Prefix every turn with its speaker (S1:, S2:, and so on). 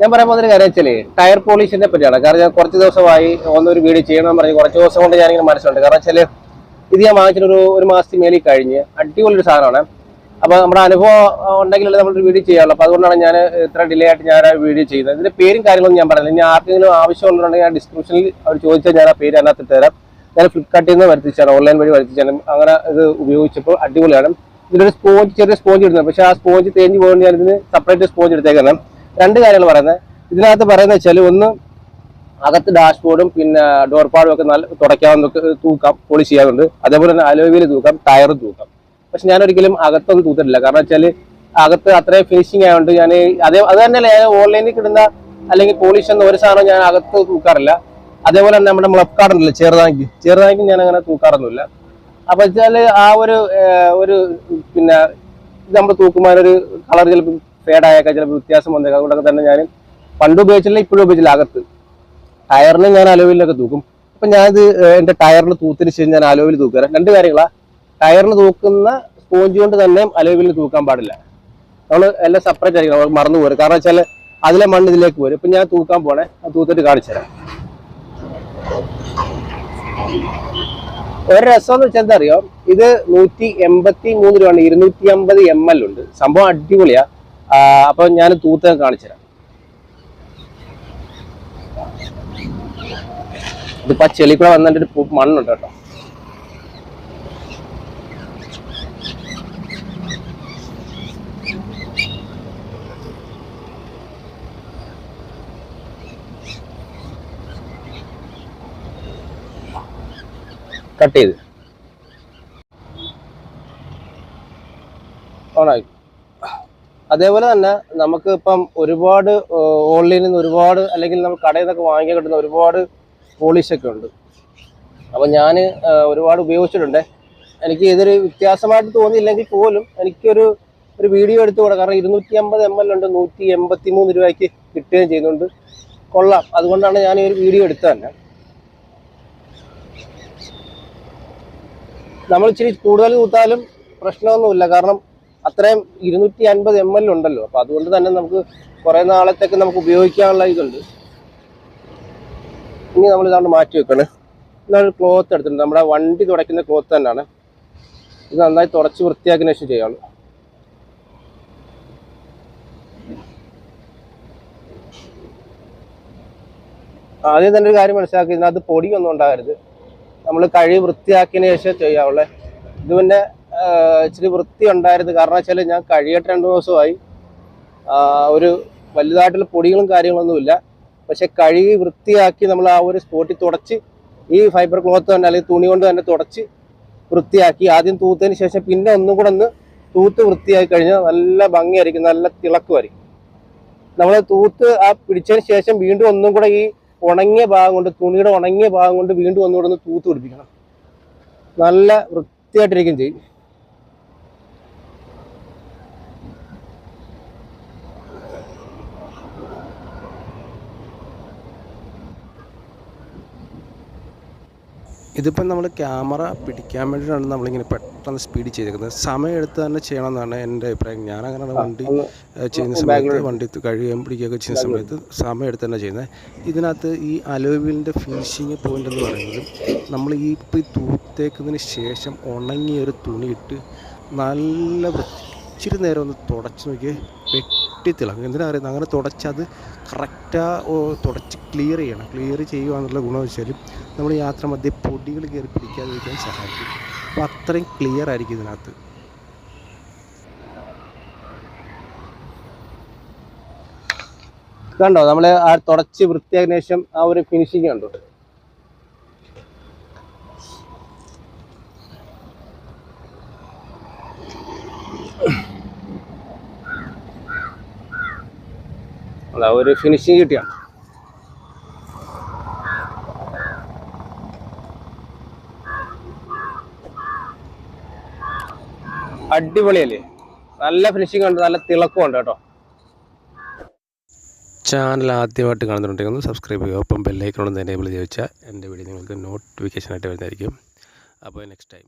S1: ഞാൻ പറയാൻ പോകുന്ന കാര്യം വെച്ചാൽ ടയർ പോളിഷിനെ പറ്റിയാണ്. കാരണം ഞാൻ കുറച്ച് ദിവസമായി ഒന്നൊരു വീഡിയോ ചെയ്യണം പറഞ്ഞു കുറച്ച് ദിവസം കൊണ്ട് ഞാനിങ്ങനെ മനസ്സിലുണ്ട്. കാരണം വെച്ചാൽ ഇത് ഞാൻ വാങ്ങിച്ചിട്ട് ഒരു ഒരു മാസത്തിന് മേലിൽ കഴിഞ്ഞ്. അടിപൊളി ഒരു സാധനമാണ്. അപ്പൊ നമ്മുടെ അനുഭവം ഉണ്ടെങ്കിലല്ലേ നമ്മളൊരു വീഡിയോ ചെയ്യാറുള്ളൂ അപ്പോൾ അതുകൊണ്ടാണ് ഞാൻ ഇത്ര ഡിലേ ആയിട്ട് ഞാൻ ആ വീഡിയോ ചെയ്യുന്നത് ഇതിന്റെ പേരും കാര്യങ്ങളൊന്നും ഞാൻ പറയുന്നില്ല ഇനി ആർക്കെങ്കിലും ആവശ്യമുള്ളതുണ്ടെങ്കിൽ ഞാൻ ഡിസ്ക്രിപ്ഷനിൽ അവർ ചോദിച്ചാൽ ഞാൻ ആ പേര് അതിനകത്ത് തരാം. ഞാൻ ഫ്ലിപ്കാർട്ടിൽ നിന്ന് വരുത്തിച്ചാണ് ഓൺലൈൻ വഴി വരുത്തിച്ചാണ് അങ്ങനെ ഇത് ഉപയോഗിച്ചപ്പോൾ അടിപൊളിയാണ്. ഇതിലൊരു സ്പോഞ്ച് ചെറിയ സ്പോഞ്ച് ഇടുന്നത്. പക്ഷേ ആ സ്പോഞ്ച് തേഞ്ഞ് പോകുന്നത് ഞാൻ ഇതിന് സെപ്പറേറ്റ് സ്പോഞ്ച് എടുത്തേക്കാണ്. രണ്ട് കാര്യങ്ങൾ പറയുന്നത് ഇതിനകത്ത് പറയുന്നത് വെച്ചാൽ ഒന്ന് അകത്ത് ഡാഷ്ബോർഡും പിന്നെ ഡോർപാടും ഒക്കെ നല്ല തുടയ്ക്കാവുന്നൊക്കെ തൂക്കാം പോളിഷ് ചെയ്യാറുണ്ട് അതേപോലെ തന്നെ അലോവിയിൽ തൂക്കാം ടയറും തൂക്കാം. പക്ഷെ ഞാൻ ഒരിക്കലും അകത്തൊന്നും തൂത്തിട്ടില്ല. കാരണം വെച്ചാൽ അകത്ത് അത്രയും ഫിനിഷിങ് ആയതുകൊണ്ട് ഞാൻ അതേ അത് തന്നെയല്ല ഞാൻ ഓൺലൈനിൽ കിട്ടുന്ന അല്ലെങ്കിൽ പോളിഷ് എന്ന ഒരു സാധനം ഞാൻ അകത്ത് തൂക്കാറില്ല. അതേപോലെ തന്നെ നമ്മുടെ മുളക്കാട് ഉണ്ടല്ലോ ചെറുതാങ്കി ചെറുതാങ്കി ഞാൻ അങ്ങനെ തൂക്കാറൊന്നുമില്ല. അപ്പൊ വെച്ചാൽ ആ ഒരു ഒരു പിന്നെ നമ്മൾ തൂക്കുമ്പോൾ ഒരു കളർ ചിലപ്പോൾ ഫേഡായൊക്കെ ചിലപ്പോൾ വ്യത്യാസം വന്നേക്കാം. അതുകൊണ്ടൊക്കെ തന്നെ ഞാൻ പണ്ട് ഉപയോഗിച്ചില്ല ഇപ്പോഴും ഉപയോഗിച്ചില്ല അകത്ത് ടയറിന് ഞാൻ അലോവിലൊക്കെ തൂക്കും. അപ്പൊ ഞാനിത് എന്റെ ടയറിന് തൂത്തിന് ശേഷം ഞാൻ അലോവിൽ തൂക്കുക രണ്ട് കാര്യങ്ങളാ. ടയറിന് തൂക്കുന്ന സ്പോഞ്ച് കൊണ്ട് തന്നെ അലോവിൽ തൂക്കാൻ പാടില്ല. നമ്മൾ എല്ലാം സെപ്പറേറ്റ് ആയിരിക്കണം. നമ്മൾ മറന്നു പോരും. കാരണം വെച്ചാൽ അതിലെ മണ്ണ് ഇതിലേക്ക് വരും ഇപ്പൊ ഞാൻ തൂക്കാൻ പോണേ. ആ തൂത്തിട്ട് കാണിച്ചു തരാം. ഒരു രസം എന്ന് വെച്ചാൽ എന്താ അറിയാം? ഇത് നൂറ്റി എൺപത്തി മൂന്ന് രൂപയാണ്. ഇരുന്നൂറ്റി അമ്പത് എം എൽ ഉണ്ട്. സംഭവം അടിപൊളിയാ. ആ, അപ്പൊ ഞാൻ തൂത്ത് കാണിച്ചുതരാം ഇതിപ്പോ ആ ചെളി വന്നിട്ട് ഒരു മണ്ണുണ്ട് കേട്ടോ. കട്ട് ചെയ്ത്. ഓണായി. അതേപോലെ തന്നെ നമുക്ക് ഇപ്പം ഒരുപാട് ഓൺലൈനിൽ നിന്ന് ഒരുപാട് അല്ലെങ്കിൽ നമ്മൾ കടയിൽ നിന്നൊക്കെ വാങ്ങിക്കാൻ കിട്ടുന്ന ഒരുപാട് പോളിഷൊക്കെ ഉണ്ട്. അപ്പം ഞാൻ ഒരുപാട് ഉപയോഗിച്ചിട്ടുണ്ട്. എനിക്ക് ഇതൊരു വ്യത്യാസമായിട്ട് തോന്നിയില്ലെങ്കിൽ പോലും എനിക്കൊരു ഒരു വീഡിയോ എടുത്തു കൂടെ കാരണം ഇരുന്നൂറ്റി അമ്പത് എം എൽ ഉണ്ട് നൂറ്റി എൺപത്തി മൂന്ന് രൂപയ്ക്ക് കിട്ടുകയും ചെയ്യുന്നുണ്ട്. കൊള്ളാം. അതുകൊണ്ടാണ് ഞാൻ ഈ ഒരു വീഡിയോ എടുത്തത് തന്നെ. നമ്മൾ ഇച്ചിരി കൂടുതൽ കൂത്താലും പ്രശ്നമൊന്നുമില്ല. കാരണം അത്രയും ഇരുന്നൂറ്റി അൻപത് എം എൽ ഉണ്ടല്ലോ. അപ്പൊ അതുകൊണ്ട് തന്നെ നമുക്ക് കുറെ നാളത്തേക്ക് നമുക്ക് ഉപയോഗിക്കാനുള്ള ഇതുണ്ട്. ഇനി നമ്മൾ ഇതാണ്ട് മാറ്റി വെക്കണേ. ഇതാണ് ക്ലോത്ത് എടുത്തിട്ടുണ്ട്. നമ്മുടെ വണ്ടി തുടയ്ക്കുന്ന ക്ലോത്ത് തന്നെയാണ്. ഇത് നന്നായി തുടച്ച് വൃത്തിയാക്കിന് ശേഷം ചെയ്യാവുള്ളൂ ആദ്യം തന്നെ ഒരു കാര്യം മനസ്സിലാക്കി ഇതിനകത്ത് പൊടിയൊന്നും ഉണ്ടാകരുത്. നമ്മൾ കഴി വൃത്തിയാക്കിയതിന് ശേഷം ചെയ്യാവുള്ളേ. ഇത് പിന്നെ ഇച്ചിരി വൃത്തി ഉണ്ടായിരുന്നു കാരണം വെച്ചാൽ ഞാൻ കഴിയട്ട് രണ്ട് ദിവസമായി. ഒരു വലുതായിട്ടുള്ള പൊടികളും കാര്യങ്ങളൊന്നുമില്ല. പക്ഷെ കഴുകി വൃത്തിയാക്കി നമ്മൾ ആ ഒരു സ്പോട്ടിൽ തുടച്ച് ഈ ഫൈബർ ക്ലോത്ത് തന്നെ അല്ലെങ്കിൽ തുണി കൊണ്ട് തന്നെ തുടച്ച് വൃത്തിയാക്കി. ആദ്യം തൂത്തതിന് ശേഷം പിന്നെ ഒന്നും കൂടെ ഒന്ന് തൂത്ത് വൃത്തിയാക്കി കഴിഞ്ഞാൽ നല്ല ഭംഗിയായിരിക്കും നല്ല തിളക്കുമായിരിക്കും. നമ്മൾ തൂത്ത് ആ പിടിച്ചതിന് ശേഷം വീണ്ടും ഒന്നും കൂടെ ഈ ഉണങ്ങിയ ഭാഗം കൊണ്ട് തുണിയുടെ ഉണങ്ങിയ ഭാഗം കൊണ്ട് വീണ്ടും ഒന്നുകൂടെ ഒന്ന് തൂത്ത് പിടിപ്പിക്കണം. നല്ല വൃത്തിയായിട്ടിരിക്കും ചെയ്യും.
S2: ഇതിപ്പം നമ്മൾ ക്യാമറ പിടിക്കാൻ വേണ്ടിയിട്ടാണ് നമ്മളിങ്ങനെ പെട്ടെന്ന് സ്പീഡ് ചെയ്തേക്കുന്നത്. സമയം എടുത്ത് തന്നെ ചെയ്യണം എന്നാണ് എന്റെ അഭിപ്രായം. ഞാൻ അങ്ങനെയാണ് വണ്ടി ചെയ്യുന്ന സമയത്ത് വണ്ടി കഴിയുകയും പിടിക്കുകയൊക്കെ ചെയ്യുന്ന സമയത്ത് സമയം എടുത്ത് തന്നെ ചെയ്യുന്നത്. ഇതിനകത്ത് ഈ അലോവിലിന്റെ ഫിനിഷിങ് പോയിന്റ് എന്ന് പറയുന്നത് നമ്മൾ ഈ ഇപ്പോൾ ഈ തൂത്തേക്കുന്നതിന് ശേഷം ഉണങ്ങിയ ഒരു തുണിയിട്ട് നല്ല ഇച്ചിരി നേരം ഒന്ന് തുടച്ച് നോക്കി വെട്ടിത്തിളങ്ങും എന്തിനാ പറയുന്നത്? അങ്ങനെ തുടച്ചത് കറക്റ്റാ തുടച്ച് ക്ലിയർ ചെയ്യണം. ക്ലിയർ ചെയ്യുക എന്നുള്ള ഗുണം വെച്ചാൽ നമ്മൾ യാത്ര മധ്യേ പൊടികൾ കയറി പിടിക്കാതിരിക്കാൻ സഹായിക്കും. അപ്പോൾ അത്രയും ക്ലിയർ ആയിരിക്കും ഇതിനകത്ത്.
S1: കണ്ടോ നമ്മൾ ആ തുടച്ച് വൃത്തിയാക്കിയ ശേഷം ആ ഒരു ഫിനിഷിങ് കണ്ടോ? അതാ ഒരു ഫിനിഷിങ് കിട്ടിയാണ് അടിപൊളിയല്ലേ? നല്ല ഫിനിഷിംഗ് ഉണ്ട് നല്ല തിളക്കമുണ്ട് കേട്ടോ.
S2: ചാനൽ ആദ്യമായിട്ട് കാണുന്നുണ്ടെങ്കിൽ സബ്സ്ക്രൈബ് ചെയ്യുക. ഒപ്പം ബെല്ലൈക്കണമെന്ന് എനേബിൾ ചോദിച്ചാൽ എന്റെ വീഡിയോ നിങ്ങൾക്ക് നോട്ടിഫിക്കേഷൻ ആയിട്ട് വരുന്നതായിരിക്കും. അപ്പോൾ നെക്സ്റ്റ് ടൈം